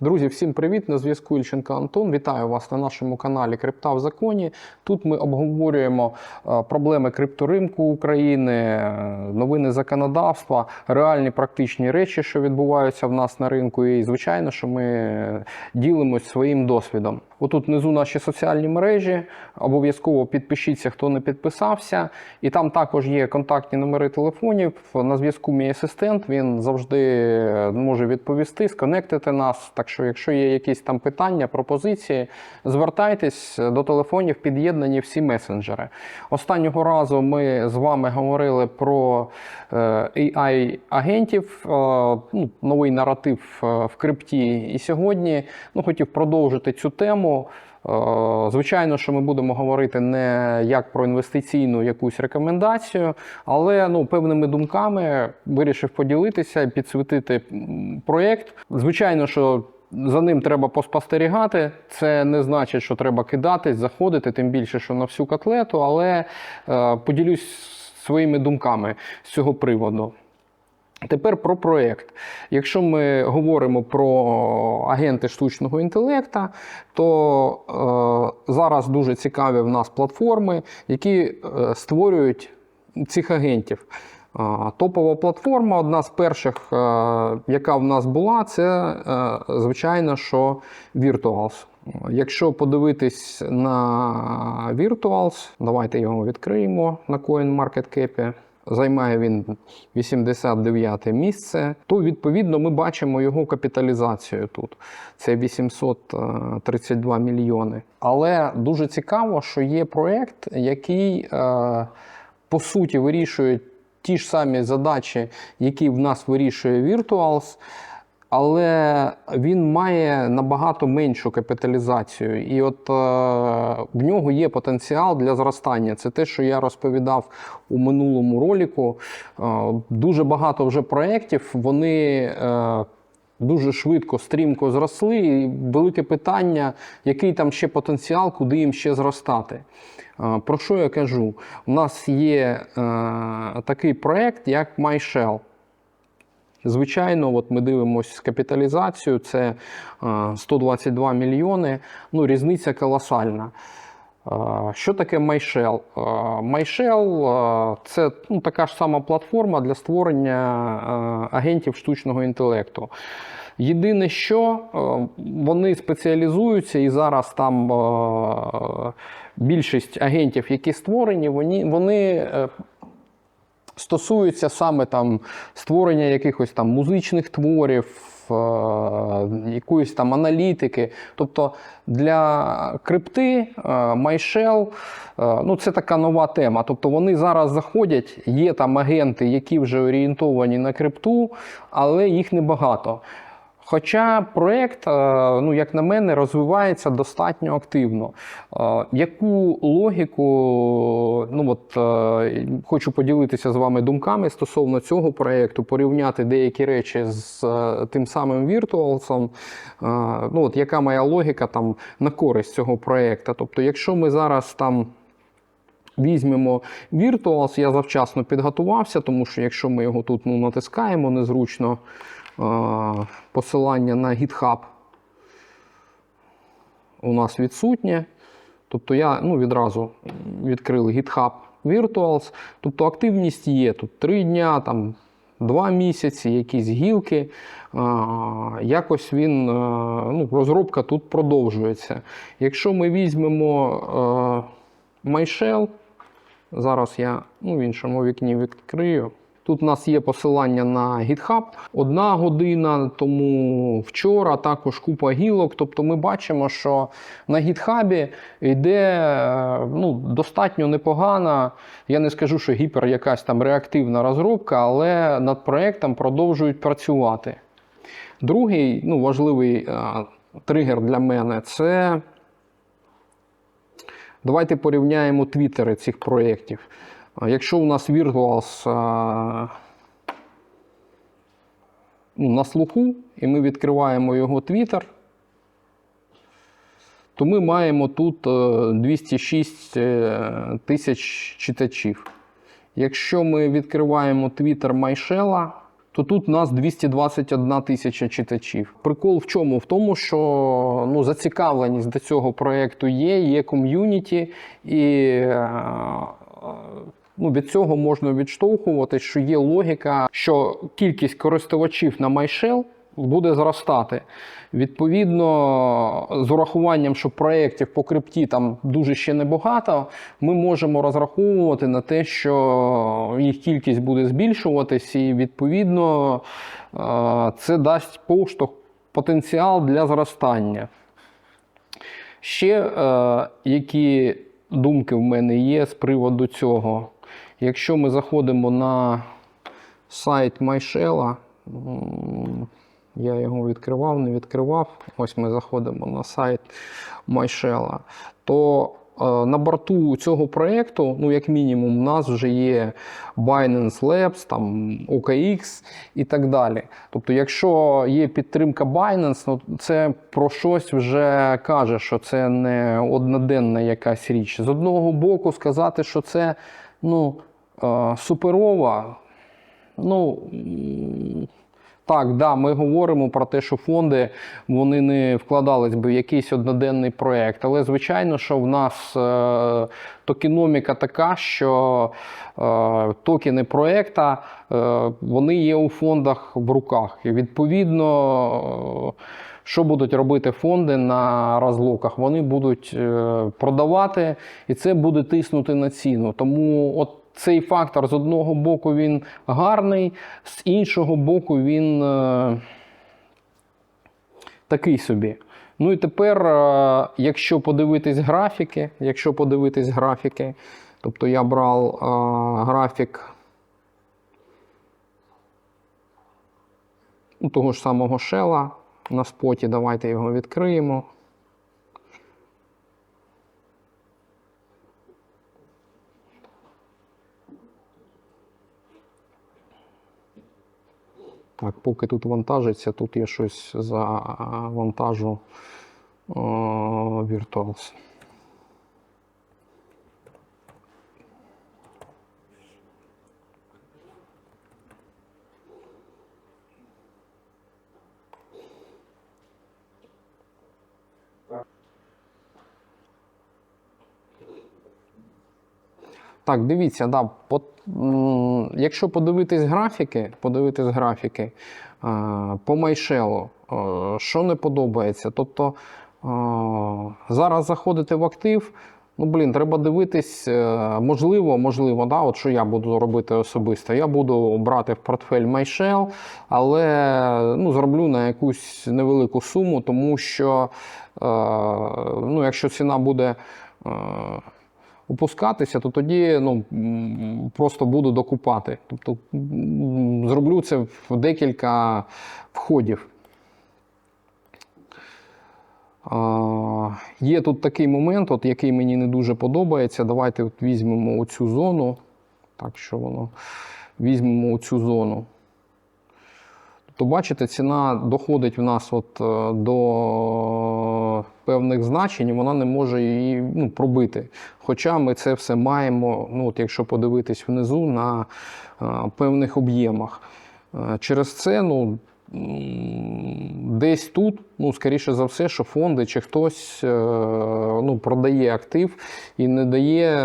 Друзі, всім привіт! На зв'язку Ільченко Антон. Вітаю вас на нашому каналі Крипта в законі. Тут ми обговорюємо е, проблеми крипторинку України, е, новини законодавства, реальні практичні речі, що відбуваються в нас на ринку. І звичайно, що ми ділимось своїм досвідом. Отут внизу наші соціальні мережі. Обов'язково підпишіться, хто не підписався. І там також є контактні номери телефонів. На зв'язку мій асистент. Він завжди може відповісти, сконектити нас. Так що, якщо є якісь там питання, пропозиції, звертайтесь до телефонів, під'єднані всі месенджери. Останнього разу ми з вами говорили про е, AI-агентів, е, ну, новий наратив е, в крипті. І сьогодні ну, хотів продовжити цю тему. Е, Звичайно, що ми будемо говорити не як про інвестиційну якусь рекомендацію, але ну, певними думками вирішив поділитися, підсвітити проєкт. Звичайно, що за ним треба поспостерігати. Це не значить, що треба кидатись, заходити, тим більше, що на всю котлету, але е, поділюсь своїми думками з цього приводу. Тепер про проєкт. Якщо ми говоримо про агенти штучного інтелекта, то е, зараз дуже цікаві в нас платформи, які е, створюють цих агентів. Е, Топова платформа, одна з перших, е, яка в нас була, це е, звичайно, що Virtuals. Якщо подивитись на Virtuals, давайте його відкриємо на CoinMarketCap. Займає він 89 місце, то відповідно ми бачимо його капіталізацію тут. Це 832 мільйони. Але дуже цікаво, що є проєкт, який е, по суті вирішує ті ж самі задачі, які в нас вирішує Virtuals, але він має набагато меншу капіталізацію. І от е, в нього є потенціал для зростання. Це те, що я розповідав у минулому роліку. Е, дуже багато вже проєктів, вони. Е, Дуже швидко, стрімко зросли, і велике питання, який там ще потенціал, куди їм ще зростати. Е, Про що я кажу? У нас є е, такий проєкт, як MyShell. Звичайно, от ми дивимося капіталізацію, це е, 122 мільйони. Ну, різниця колосальна. Е, Що таке MyShell? Е, MyShell е, це ну, така ж сама платформа для створення е, агентів штучного інтелекту. Єдине, що е, вони спеціалізуються, і зараз там е, більшість агентів, які створені, вони, вони стосуються саме там створення якихось там музичних творів, е, якоїсь там аналітики. Тобто для крипти е, е, ну, це така нова тема. Тобто вони зараз заходять, є там агенти, які вже орієнтовані на крипту, але їх небагато. Хоча проєкт, е, ну як на мене, розвивається достатньо активно. Е, Яку логіку, ну от е, хочу поділитися з вами думками стосовно цього проєкту, порівняти деякі речі з тим самим. Е, Ну от яка моя логіка там на користь цього проєкту? Тобто, якщо ми зараз там. Візьмемо Virtuals, я завчасно підготувався, тому що якщо ми його тут ну, натискаємо незручно, посилання на GitHub у нас відсутнє. Тобто я ну, відразу відкрив GitHub Virtuals. Тобто активність є тут 3 дня, там, 2 місяці, якісь гілки. Е, Якось він, е, ну, розробка тут продовжується. Якщо ми візьмемо е, MyShell, Зараз я ну, в іншому вікні відкрию. Тут у нас є посилання на GitHub. Одна година тому вчора також купа гілок. Тобто ми бачимо, що на GitHub йде е, ну, достатньо непогана. Я не скажу, що гіпер якась там реактивна розробка, але над проектом продовжують працювати. Другий ну, важливий е, тригер для мене це Давайте порівняємо твіттери цих проєктів. Якщо у нас Virtuals ну, на слуху, і ми відкриваємо його твіттер, то ми маємо тут е, 206 е, тисяч читачів. Якщо ми відкриваємо твіттер Майшела, то тут у нас 221 тисяча читачів. Прикол в чому? В тому, що ну, зацікавленість до цього проєкту є, є ком'юніті, і е, ну, від цього можна відштовхувати, що є логіка, що кількість користувачів на MyShell буде зростати. Відповідно, з урахуванням, що проєктів по крипті там дуже ще небагато, ми можемо розраховувати на те, що їх кількість буде збільшуватись, і відповідно е, це дасть поштовх потенціал для зростання. Ще е, які думки в мене є з приводу цього. Якщо ми заходимо на сайт MyShell, я його відкривав, не відкривав. Ось ми заходимо на сайт MyShell, то е, на борту цього проєкту, ну, як мінімум, у нас вже є Binance Labs, там, OKX і так далі. Тобто, якщо є підтримка Binance, ну, це про щось вже каже, що це не одноденна якась річ. З одного боку, сказати, що це ну, суперова, ну. так, да, ми говоримо про те, що фонди вони не вкладались би в якийсь одноденний проєкт. Але звичайно, що в нас е, токеноміка така, що е, токени проєкта е, вони є у фондах в руках. І відповідно, е, що будуть робити фонди на розлоках? Вони будуть е, продавати, і це буде тиснути на ціну. Тому от цей фактор з одного боку він гарний, з іншого боку, він е, такий собі. Ну і тепер, е, якщо подивитись графіки, якщо подивитись графіки, тобто я брав е, графік у того ж самого шела на споті, давайте його відкриємо. Так, поки тут вантажиться, тут я щось за вантажу Virtuals. Так, дивіться, да, по, якщо подивитись графіки, подивитись графіки е, по майшелу, е, що не подобається. Тобто е, зараз заходити в актив, ну блін, треба дивитись, можливо, можливо, да, от що я буду робити особисто. Я буду брати в портфель MyShell, але ну, зроблю на якусь невелику суму, тому що е, ну, якщо ціна буде. Опускатися, то тоді ну, просто буду докупати. Тобто зроблю це в декілька входів. А, є тут такий момент, от, який мені не дуже подобається. Давайте от візьмемо оцю зону. Так, що воно візьмемо оцю зону. То бачите, ціна доходить в нас от е, до певних значень, вона не може її ну, пробити. Хоча ми це все маємо, ну, от якщо подивитись внизу, на е, певних об'ємах. Е, Через це ну, десь тут, ну, скоріше за все, що фонди чи хтось е, ну, продає актив і не дає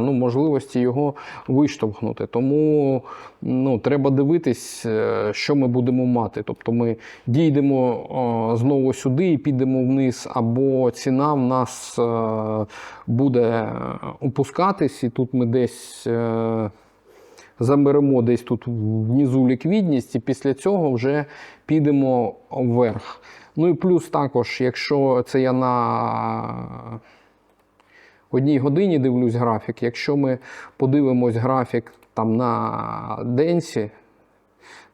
ну, можливості його виштовхнути. Тому ну, треба дивитись, е, що ми будемо мати. Тобто ми дійдемо знову сюди і підемо вниз, або ціна в нас е, буде опускатись, і тут ми десь. Заберемо десь тут внизу ліквідність, і після цього вже підемо вверх. Ну і плюс також, якщо це я на одній годині дивлюсь графік, якщо ми подивимось графік там на денсі,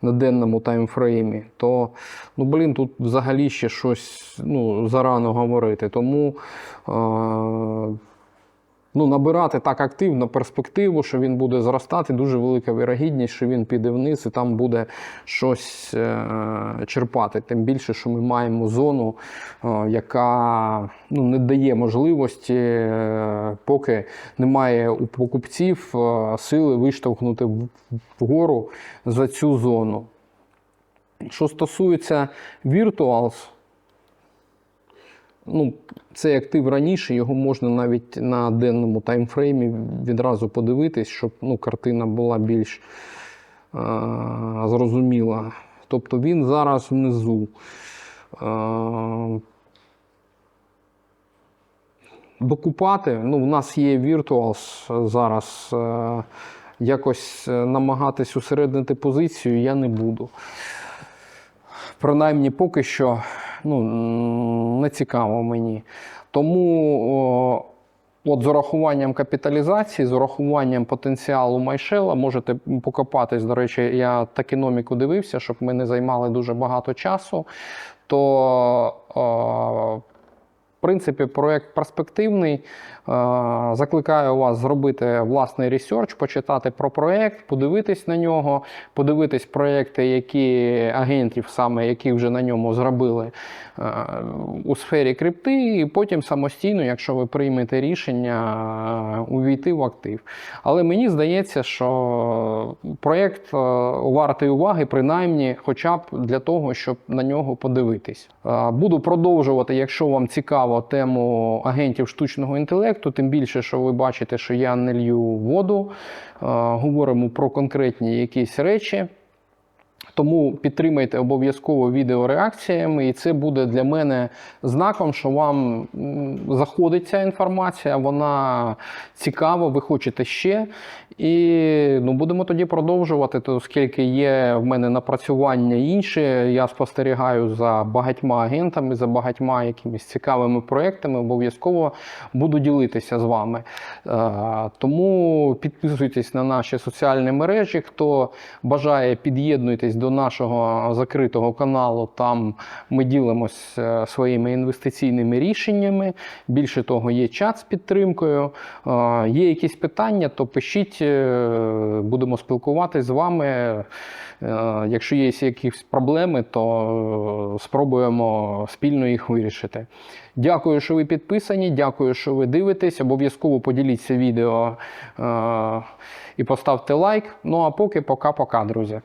на денному таймфреймі, то ну, блін, тут взагалі ще щось ну, зарано говорити. Тому е- ну, набирати так активно перспективу, що він буде зростати, дуже велика вірогідність, що він піде вниз і там буде щось е, черпати. Тим більше, що ми маємо зону, е, яка ну, не дає можливості, е, поки немає у покупців сили виштовхнути вгору за цю зону. Що стосується Virtuals, ну, цей актив раніше, його можна навіть на денному таймфреймі відразу подивитись, щоб ну, картина була більш е- зрозуміла. Тобто він зараз внизу. Е- Докупати, ну, в нас є Virtuals зараз. Якось е, намагатись усереднити позицію я не буду. Принаймні, поки що ну, не цікаво мені. Тому от з урахуванням капіталізації, з урахуванням потенціалу Майшела, можете покопатись. До речі, я такіноміку дивився, щоб ми не займали дуже багато часу. То в принципі, проєкт перспективний. Е, Закликаю вас зробити власний ресерч, почитати про проєкт, подивитись на нього, подивитись проєкти, які агентів, саме які вже на ньому зробили е, у сфері крипти, і потім самостійно, якщо ви приймете рішення, е, увійти в актив. Але мені здається, що проєкт вартий уваги, принаймні, хоча б для того, щоб на нього подивитись. Буду продовжувати, якщо вам цікаво, тему агентів штучного інтелекту, тим більше, що ви бачите, що я не лью воду, е, говоримо про конкретні якісь речі. Тому підтримайте обов'язково відео реакціями, і це буде для мене знаком, що вам заходить ця інформація, вона цікава, ви хочете ще. І ну, будемо тоді продовжувати, то, оскільки є в мене напрацювання інші, я спостерігаю за багатьма агентами, за багатьма якимись цікавими проектами, обов'язково буду ділитися з вами. Е, Тому підписуйтесь на наші соціальні мережі. Хто бажає, під'єднуйтесь до нашого закритого каналу. Там ми ділимось е, своїми інвестиційними рішеннями. Більше того, є чат з підтримкою. Е, Є якісь питання, то пишіть, е, будемо спілкуватися з вами. Якщо є якісь проблеми, то спробуємо спільно їх вирішити. Дякую, що ви підписані. Дякую, що ви дивитесь. Обов'язково поділіться відео і поставте лайк. Ну а поки пока-пока, друзі.